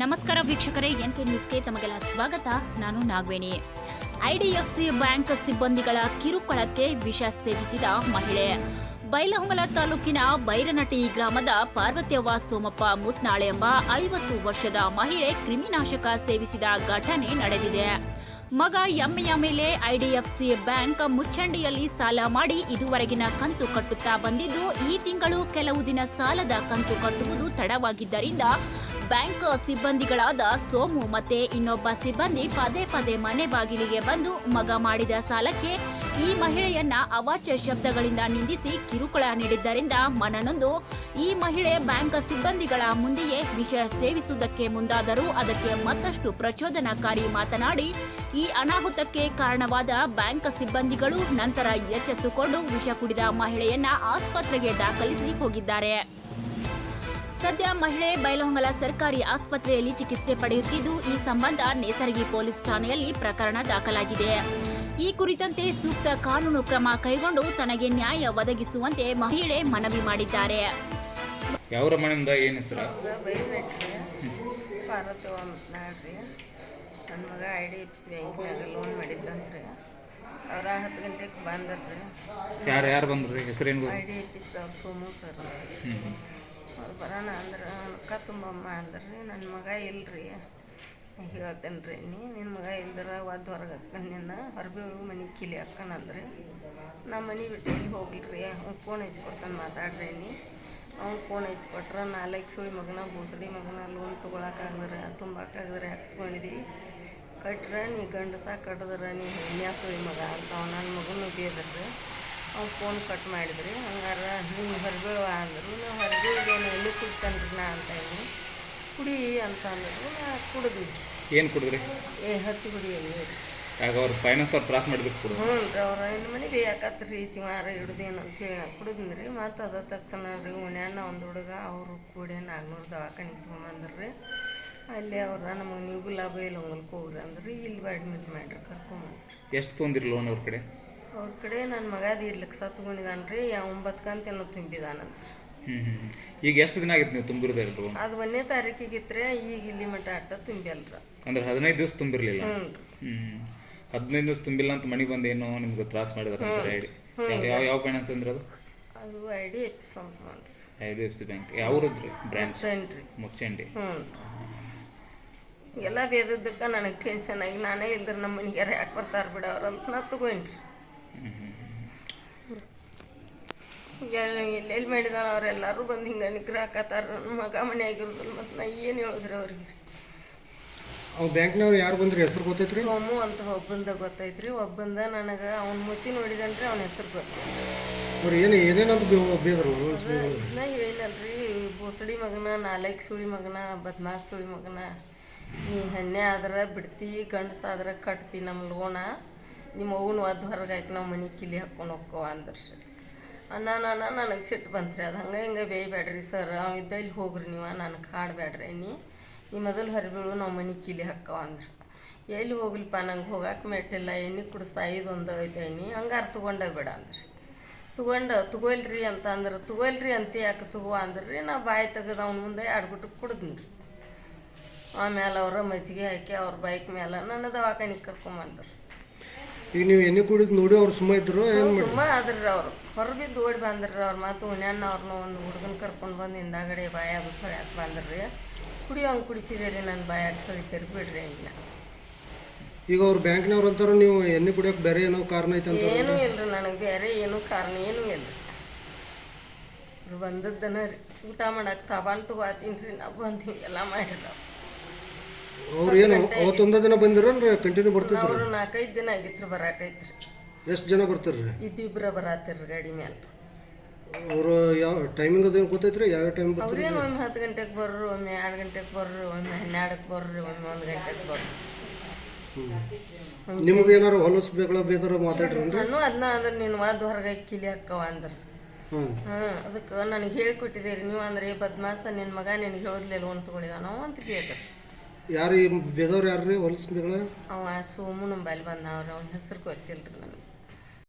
ನಮಸ್ಕಾರ ವೀಕ್ಷಕರೇ N K ನ್ಯೂಸ್ಗೆ ತಮಗೆಲ್ಲ ಸ್ವಾಗತ. ನಾನು ನಾಗವೇಣಿ. ಐಡಿಎಫ್ಸಿ ಬ್ಯಾಂಕ್ ಸಿಬ್ಬಂದಿಗಳ ಕಿರುಕುಳಕ್ಕೆ ವಿಷ ಸೇವಿಸಿದ ಮಹಿಳೆ. ಬೈಲಹೊಂಗಲ ತಾಲೂಕಿನ ಬೈರನಟಿ ಗ್ರಾಮದ ಪಾರ್ವತ್ಯವ್ವ ಸೋಮಪ್ಪ ಮುತ್ನಾಳೆ ಎಂಬ ಐವತ್ತು ವರ್ಷದ ಮಹಿಳೆ ಕ್ರಿಮಿನಾಶಕ ಸೇವಿಸಿದ ಘಟನೆ ನಡೆದಿದೆ. ಮಗ ಎಮ್ಮೆಯ ಮೇಲೆ ಐಡಿಎಫ್ಸಿ ಬ್ಯಾಂಕ್ ಮುಚ್ಚಂಡಿಯಲ್ಲಿ ಸಾಲ ಮಾಡಿ ಇದುವರೆಗಿನ ಕಂತು ಕಟ್ಟುತ್ತಾ ಬಂದಿದ್ದು, ಈ ತಿಂಗಳು ಕೆಲವು ದಿನ ಸಾಲದ ಕಂತು ಕಟ್ಟುವುದು ತಡವಾಗಿದ್ದರಿಂದ ಬ್ಯಾಂಕ್ ಸಿಬ್ಬಂದಿಗಳಾದ ಸೋಮು ಮತ್ತೆ ಇನ್ನೊಬ್ಬ ಸಿಬ್ಬಂದಿ ಪದೇ ಪದೇ ಮನೆ ಬಾಗಿಲಿಗೆ ಬಂದು ಮಗ ಮಾಡಿದ ಸಾಲಕ್ಕೆ ಈ ಮಹಿಳೆಯನ್ನ ಅವಾಚ್ಯ ಶಬ್ದಗಳಿಂದ ನಿಂದಿಸಿ ಕಿರುಕುಳ ನೀಡಿದ್ದರಿಂದ ಮನನೊಂದು. ಈ ಮಹಿಳೆ ಬ್ಯಾಂಕ್ ಸಿಬ್ಬಂದಿಗಳ ಮುಂದೆಯೇ ವಿಷ ಸೇವಿಸುವುದಕ್ಕೆ ಮುಂದಾದರೂ ಅದಕ್ಕೆ ಮತ್ತಷ್ಟು ಪ್ರಚೋದನಕಾರಿ ಮಾತನಾಡಿ, ಈ ಅನಾಹುತಕ್ಕೆ ಕಾರಣವಾದ ಬ್ಯಾಂಕ್ ಸಿಬ್ಬಂದಿಗಳು ನಂತರ ಎಚ್ಚೆತ್ತುಕೊಂಡು ವಿಷ ಕುಡಿದ ಮಹಿಳೆಯನ್ನ ಆಸ್ಪತ್ರೆಗೆ ದಾಖಲಿಸಿ ಹೋಗಿದ್ದಾರೆ. ಸದ್ಯ ಮಹಿಳೆ ಬೈಲಹೊಂಗಲ ಸರ್ಕಾರಿ ಆಸ್ಪತ್ರೆಯಲ್ಲಿ ಚಿಕಿತ್ಸೆ ಪಡೆಯುತ್ತಿದ್ದು ಈ ಸಂಬಂಧ ನೇಸರಗಿ ಪೊಲೀಸ್ ಠಾಣೆಯಲ್ಲಿ ಪ್ರಕರಣ ದಾಖಲಾಗಿದೆ. ಈ ಕುರಿತಂತೆ ಸೂಕ್ತ ಕಾನೂನು ಕ್ರಮ ಕೈಗೊಂಡು ತನಗೆ ನ್ಯಾಯ ಒದಗಿಸುವಂತೆ ಮಹಿಳೆ ಮನವಿ ಮಾಡಿದ್ದಾರೆ. ಯಾವ ಮನೆಯಿಂದ ಏನು ಹೆಸರ? ನನ್ನ ಮಗ ಐ ಡಿ ಎಫ್ ಸಿ ಬ್ಯಾಂಕ್ನಾಗ ಲೋನ್ ಮಾಡಿದ್ದಂತ್ರಿ ಅವ್ರ ಹತ್ತು ಗಂಟೆಗೆ ಬಂದ್ರಿ ಯಾರು ಯಾರು ಬಂದ್ರಿ? ಹೆಸರೇನು? ಐ ಡಿ ಎಫ್ ಸಿದವ್ರು ಸೋಮು ಸರ್ ಅಂತ. ಅವ್ರು ಬರೋಣ ಅಂದ್ರೆ, ಅಕ್ಕ ತುಂಬಮ್ಮ ಅಂದ್ರಿ ನನ್ನ ಮಗ ಇಲ್ರಿ ಹೇಳ್ತೇನೆ ರೀ ನೀ ನಿನ್ನ ಮಗ ಇಲ್ದ್ರೆ ಒದ್ದು ಹೊರಗೆ ನಿನ್ನ ಹೊರಬೀಳು ಮನೆ ಕಿಲಿ ಹಾಕನಂದ್ರಿ ನಮ್ಮ ಮನೆ ಬಿಟ್ಟು ಇಲ್ಲಿ ಹೋಗ್ಲಿರಿ ಅವ್ನು ಫೋನ್ ಹಚ್ಕೊಡ್ತಾನೆ ಮಾತಾಡ್ರಿ ನೀ. ಅವ್ನು ಫೋನ್ ಹಚ್ಕೊಟ್ರೆ, ನಾಲ್ಕು ಸುಳಿ ಮಗನ ಬೂಸಡಿ ಮಗನ ಲೋನ್ ತೊಗೊಳಕ್ಕಾಗದ್ರೆ ತುಂಬಕ್ಕಾಗದ್ರೆ ಯಾಕೆ ತೊಗೊಂಡಿದಿ. ಕಟ್ರೆ, ನೀ ಗಂಡಸ ಕಟ್ಟಿದ್ರೆ ನೀ ಹೆಣ್ಣ್ಯಾ ಸುಳಿ ಮಗ ಅಂತ ಅವ್ನು ನನ್ನ ಮಗನೂ ಬೇದ್ರಿ ಅವ್ನು ಫೋನ್ ಕಟ್ ಮಾಡಿದ್ರಿ, ಹಂಗಾರೆ ನೀವು ಹೊರಬೀಳುವ ಅಂದರು ನಾ ಹೊರಬೀಳ್ದೇನು ಎಲ್ಲಿ ರೀ ನಾ ಅಂತ ಹೇಳಿ ಕುಡಿ ಅಂತ ಅಂದರು ನಾ ಕುಡಿದ್ವಿ. ಏನು ಕುಡಿದ್ರಿ? ಏ ಹತ್ತಿ ಕುಡಿ ಯಾಕೆ ಅವ್ರು ಫೈನಾನ್ಸ್ ಅವ್ರು ತ್ರಾಸ ಮಾಡಬೇಕು ಕುಡಿದು ಹ್ಞೂ ರೀ ಅವ್ರ ಹೆಣ್ಣು ಮನೆ ಬೇಕತ್ರಿ ಚಿಮಾರ ಹಿಡ್ದೇನು? ಅಂತ ಹೇಳಿ ನಾ ರೀ ಮತ್ತು ಅದ ತಕ್ಷಣ ರೀ ಉಣ್ಯಾನ ಒಂದು ಹುಡುಗ ಅವರು ಕೂಡಿ ನಾಲ್ಕುನೂರು ದವಾಖಾನಿಗೆ ತೊಗೊಂಬಂದ್ರಿ. ಅಲ್ಲಿ ಅವ್ರ ನಮಗೆ ನೀವು ಗುಲಾಬ ಇಲ್ಲ ಹೊಂಗಲ್ಗೆ ಹೋಗ್ರಿ ಅಂದ್ರೆ. ಇಲ್ಲಿ ಅಡ್ಮಿಟ್ ಮಾಡ್ರಿ ಕರ್ಕೊಂಬಂದ್ರಿ. ಎಷ್ಟು ತೊಂದಿರಿ ಲೋನ್ ಅವ್ರ ಕಡೆ? ಅವ್ರ ಕಡೆ ನನ್ನ ಮಗ ಎರಡು ಲಕ್ಷ ತೊಗೊಂಡಿದ್ದಾನ್ರಿ ಒಂಬತ್ತು ಕಂತೇನೋ ತುಂಬಿದಾನಂತ ಈಗ ಎಷ್ಟು ದಿನ ಆಗಿತ್ತು ನೀವು ತುಂಬಿರೋದೇ ಲೋನ್ ಅದು ಒಂದನೇ ತಾರೀಕಿಗಿತ್ರೆ ಈಗ ಇಲ್ಲಿ ಮಟ್ಟ ಅಟ್ಟ ತುಂಬಿಯಲ್ರ. ಅಂದ್ರೆ ಹದಿನೈದು ದಿವಸ ತುಂಬಿರಲಿಲ್ಲ. ಹ್ಞೂ ಹದಿನೈದು ದಿವಸ ತುಂಬಿಲ್ಲ ಅಂತ ಮನೆಗೆ ಬಂದು ಏನೋ ನಿಮ್ಗೆ ತ್ರಾಸ ಮಾಡಿದಾರೆ ಅಂತ ಹೇಳಿ. ಯಾವ ಯಾವ ಫೈನಾನ್ಸ್ ಅಂದ್ರೆ ಅದು? ಅದು ಐ ಡಿ ಎಫ್ ಅಂತ I D F C bank. ಯಾವ್ರದ್ರಿ? Branch? ಮುಚ್ಚಂಡಿ. ಎಲ್ಲ ಬೇದದ್ದಕ್ಕೆ ನನಗೆ ಟೆನ್ಷನ್ ಆಗಿ ನಾನೇ ಇಲ್ದ್ರೆ ನಮ್ಮ ಮನೆಗಾರ ಯಾಕೆ ಬರ್ತಾರೆ ಬಿಡ ಅವ್ರು ಅಂತ ನಾ ತಗೊಂಡ್ರಿ ಎಲ್ಲಿ ಎಲ್ಲಿ ಮಾಡಿದಾನ ಅವರೆಲ್ಲರೂ ಬಂದು ಹಿಂಗೆ ನಿಗ್ರಹ ಹಾಕತ್ತಾರ. ನನ್ನ ಮಗ ಮನೆ ಆಗಿರೋದಿಲ್ಲ ಮತ್ತು ನಾ ಏನು ಹೇಳಿದ್ರಿ ಅವ್ರಿಗೆ? ಅವ್ ಬ್ಯಾಂಕ್ನವ್ರು ಯಾರು ಬಂದ್ರಿ ಹೆಸರು ಗೊತ್ತೈತ್ರಿ? ಸೋಮು ಅಂತ ಒಬ್ಬಂದ ಗೊತ್ತೈತ್ರಿ. ಒಬ್ಬಂದ ನನಗೆ ಅವ್ನ ಮುತ್ತಿ ನೋಡಿದನ್ರಿ ಅವನ ಹೆಸರು ಗೊತ್ತು. ಅವ್ರು ಏನು ಏನೇನಂತ ಬೇದ್ರು ಹೇಳಿನಲ್ರಿ ಬೋಸಡಿ ಮಗನ ನಾಲ್ಕು ಸುಳಿ ಮಗನ ಬದ್ಮಾಸ್ ಸುಳಿ ಮಗನ. ನೀ ಹೆಣ್ಣೆ ಆದ್ರೆ ಬಿಡ್ತಿ ಗಂಡಸ ಆದ್ರೆ ಕಟ್ತಿ ನಮ್ಮ ಲೋನ ನಿಮ್ಮ ಅವ್ನ ಒದ್ದು ಹೊರಗೆ ಹಾಕಿ ನಾವು ಮನೆ ಕಿಲಿ ಹಾಕ್ಕೊಂಡು ಹೋಗ್ಕೋ ಅಂದ್ರಿ ನಾನು, ನನಗೆ ಸಿಟ್ಟು ಬಂತ್ರಿ, ಅದು ಹಂಗೆ ಹಿಂಗೆ ಬೇಯಬೇಡ್ರಿ ಸರ್. ಅವ ಇದ್ದ ಇಲ್ಲಿ ಹೋಗ್ರಿ ನೀವು, ನನಗೆ ಹಾಡಬೇಡ್ರಿ ನೀ ಮೊದಲು ಹರಿಬೀಳು ನಾವು ಮನೆ ಕೀಲಿ ಹಾಕವ ಅಂದ್ರೆ. ಎಲ್ಲಿ ಹೋಗ್ಲಿಪ್ಪ, ನಂಗೆ ಹೋಗಕ್ಕೆ ಮೆಟ್ಟಿಲ್ಲ, ಎಣ್ಣೆ ಕುಡಿಸ್ತಾ ಐದು ಒಂದು ಐತೆ ಎಣ್ಣೆ, ಹಂಗಾರೆ ತೊಗೊಂಡೇ ಬೇಡ ಅಂದ್ರಿ. ತೊಗೊಂಡು, ತಗೊಳ್ರಿ ಅಂತ ಅಂದ್ರೆ, ತಗೊಳ್ರಿ ಅಂತ ಯಾಕೆ ತಗೋ ಅಂದ್ರಿ ನಾ ಬಾಯಿ ತೆಗೆದು ಅವ್ನ ಮುಂದೆ ಆಡ್ಬಿಟ್ಟು ಕುಡಿದ್ನಿ ರೀ ಆಮೇಲೆ ಅವ್ರ ಮಜ್ಜಿಗೆ ಹಾಕಿ ಅವ್ರ ಬೈಕ್ ಮೇಲೆ ನನ್ನ ದವಾಖಾನಿಗೆ ಕರ್ಕೊಂಬಂದ್ರು. ಈಗ ನೀವು ಎಣ್ಣೆ ಕುಡಿದು ನೋಡಿ ಅವ್ರು ಸುಮ್ಮ ಇದ್ರು ಏನು ಸುಮ್ಮ ಆದ್ರಿ ಅವ್ರು. ಹೊರಬಿದ್ದು ಓಡಿ ಬಂದ್ರಿ ಅವ್ರ ಮಾತು ಉಣ್ಯಾನ ಅವ್ರನ್ನ ಒಂದು ಹುಡುಗನ ಕರ್ಕೊಂಡು ಬಂದು ಹಿಂದಾಗಡೆ ಬಾಯಾಗ ತೊಳ್ಯಾಕೆ ಬಂದ್ರಿ. ಕುಡಿಯೋಂಗೆ ರೀ ನನ್ನ ಬಾಯಾಗ ತೊಳಿತೀರಿ ಬಿಡ್ರಿ ಇಲ್ಲ ಈಗ ಅವ್ರು ಬ್ಯಾಂಕ್ನವ್ರು ಅಂತಾರ ನೀವು ಎಣ್ಣೆ ಕುಡಿಯೋಕೆ ಬೇರೆ ಏನೋ ಕಾರಣ ಐತೆ ಅಂತ ಏನೂ ಇಲ್ರಿ ನನಗೆ ಬೇರೆ ಏನೂ ಕಾರಣ ಏನೂ ಇಲ್ಲ ರೀ ಬಂದದ್ದನ ರೀ ಊಟ ಮಾಡಕ್ಕೆ ತಬಾನ್ ತಗೋತೀನಿ ರೀ ನಾವು ಬಂದು ಹಿಂಗೆಲ್ಲ ಮಾಡಿದ ಅವ್ರು ಏನು ಅವತ್ತೊಂದ ದಿನ ಬಂದಿರನ್ರಿ ಕಂಟಿನ್ಯೂ ಬರ್ತಿದ್ರು? ಅವರು ನಾಲ್ಕೈದು ದಿನ ಆಗಿತ್ತು ಬರಾಕೈತ್ರಿ. ಎಷ್ಟು ಜನ ಬರ್ತಾರ್ರಿ? ಇಬ್ಬಿಬ್ರ ಬರಾತಿರ್ರಿ ಗಾಡಿ ಮೇಲೆ ಅವರು ಯಾವ ಟೈಮಿಂಗ್ ಅದೇನು ಏನು ಗೊತ್ತೈತ್ರಿ? ಯಾವ ಟೈಮ್ ಬರ್ತಾರೆ ಅವ್ರೇನು ಒಮ್ಮೆ ಹತ್ತು ಗಂಟೆಗೆ ಬರ್ರಿ ಒಮ್ಮೆ ಎರಡು ಗಂಟೆಗೆ ಬರ್ರಿ ಒಮ್ಮೆ ಹನ್ನೆರಡಕ್ಕೆ ಬರ್ರಿ ಒಮ್ಮೆ ಒಂದು ಗಂಟೆಗೆ ಬರ್ರಿ. ನಿಮ್ಗೆ ಏನಾರು ಹೊಲಸು ಬೇಕಳ ಬೇಕಾದ್ರೆ ಮಾತಾಡ್ರಿ ನಾನು ಅದನ್ನ ಅಂದ್ರೆ ನೀನು ವಾದ ಹೊರಗೆ ಕಿಲಿ ಹಾಕವ ಅಂದ್ರೆ. ಹಾಂ ಹಾಂ ಅದಕ್ಕೆ ನನಗೆ ಹೇಳಿಕೊಟ್ಟಿದ್ದೀರಿ ನೀವು ಅಂದ್ರೆ ಬದ್ಮಾಸ ನಿನ್ನ ಮಗ ನಿನಗೆ ಹೇಳೋದ್ಲಿಲ್ಲ ಲೋನ್ ನಾವು ಅಂತ ಕೇಳಿದ್ರಿ ಯಾರು ಈ ಬೇದವ್ರು ಯಾರು ರೀ ಹೊಲಸು ಅವ ಸೋಮು ನಂಬಲ್ಲಿ ಅವ್ರ. ಅವ್ನ ಹೆಸರು ರೀ ನನಗೆ